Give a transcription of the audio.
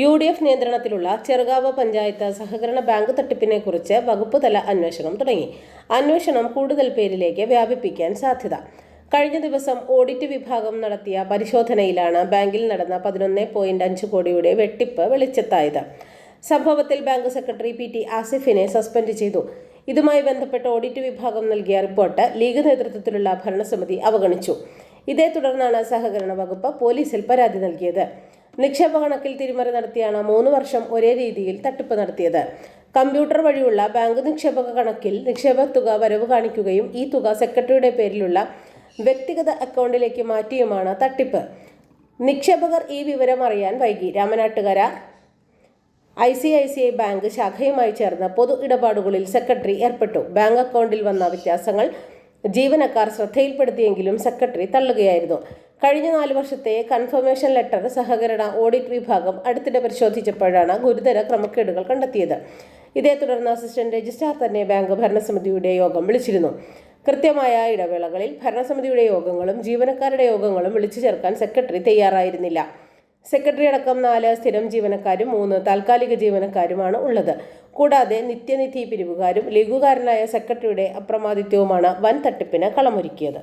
U D F നിയന്ത്രണത്തിലുള്ള ചെറുകാവ് പഞ്ചായത്ത് സഹകരണ bank തട്ടിപ്പിനെ കുറിച്ച് വകുപ്പ് തല അന്വേഷണം തുടങ്ങി. അന്വേഷണം കൂടുതൽ പേരിലേക്ക് വ്യാപിപ്പിക്കാൻ സാധ്യത. കഴിഞ്ഞ ദിവസം ഓഡിറ്റ് വിഭാഗം നടത്തിയ പരിശോധനയിലാണ് ബാങ്കിൽ നടന്ന പതിനൊന്ന് പോയിന്റ് അഞ്ച് കോടിയുടെ വെട്ടിപ്പ് വെളിച്ചത്തായത്. സംഭവത്തിൽ ബാങ്ക് സെക്രട്ടറി പി ടി ആസിഫിനെ സസ്പെൻഡ് ചെയ്തു. ഇതുമായി ബന്ധപ്പെട്ട് ഓഡിറ്റ് വിഭാഗം നൽകിയ റിപ്പോർട്ട് ലീഗ് നേതൃത്വത്തിലുള്ള ഭരണസമിതി അവഗണിച്ചു. ഇതേ തുടർന്നാണ് സഹകരണ വകുപ്പ് പോലീസിൽ പരാതി നൽകിയത്. നിക്ഷേപ കണക്കിൽ തിരിമറി നടത്തിയാണ് മൂന്ന് വർഷം ഒരേ രീതിയിൽ തട്ടിപ്പ് നടത്തിയത്. കമ്പ്യൂട്ടർ വഴിയുള്ള ബാങ്ക് നിക്ഷേപക കണക്കിൽ നിക്ഷേപ തുക വരവ് കാണിക്കുകയും ഈ തുക സെക്രട്ടറിയുടെ പേരിലുള്ള വ്യക്തിഗത അക്കൗണ്ടിലേക്ക് മാറ്റിയുമാണ് തട്ടിപ്പ്. നിക്ഷേപകർ ഈ വിവരം അറിയാൻ വൈകി. Ramanattukara I C I C I bank ശാഖയുമായി ചേർന്ന് പൊതു ഇടപാടുകളിൽ സെക്രട്ടറി ഏർപ്പെട്ടു. ബാങ്ക് അക്കൗണ്ടിൽ വന്ന വ്യത്യാസങ്ങൾ ജീവനക്കാർ ശ്രദ്ധയിൽപ്പെടുത്തിയെങ്കിലും സെക്രട്ടറി തള്ളുകയായിരുന്നു. കഴിഞ്ഞ നാല് വർഷത്തെ കൺഫർമേഷൻ ലെറ്റർ സഹകരണ ഓഡിറ്റ് വിഭാഗം അടുത്തിടെ പരിശോധിച്ചപ്പോഴാണ് ഗുരുതര ക്രമക്കേടുകൾ കണ്ടെത്തിയത്. ഇതേ തുടർന്ന് അസിസ്റ്റന്റ് രജിസ്ട്രാർ തന്നെ ബാങ്ക് ഭരണസമിതിയുടെ യോഗം വിളിച്ചിരുന്നു. കൃത്യമായ ഇടവേളകളിൽ ഭരണസമിതിയുടെ യോഗങ്ങളും ജീവനക്കാരുടെ യോഗങ്ങളും വിളിച്ചു ചേർക്കാൻ സെക്രട്ടറി തയ്യാറായിരുന്നില്ല. സെക്രട്ടറി അടക്കം നാല് സ്ഥിരം ജീവനക്കാരും മൂന്ന് താൽക്കാലിക ജീവനക്കാരുമാണ് ഉള്ളത്. കൂടാതെ നിത്യനിധി പിരിവുകാരും ലഘുകാരനായ സെക്രട്ടറിയുടെ അപ്രമാദിത്വവുമാണ് വൻ തട്ടിപ്പിന് കളമൊരുക്കിയത്.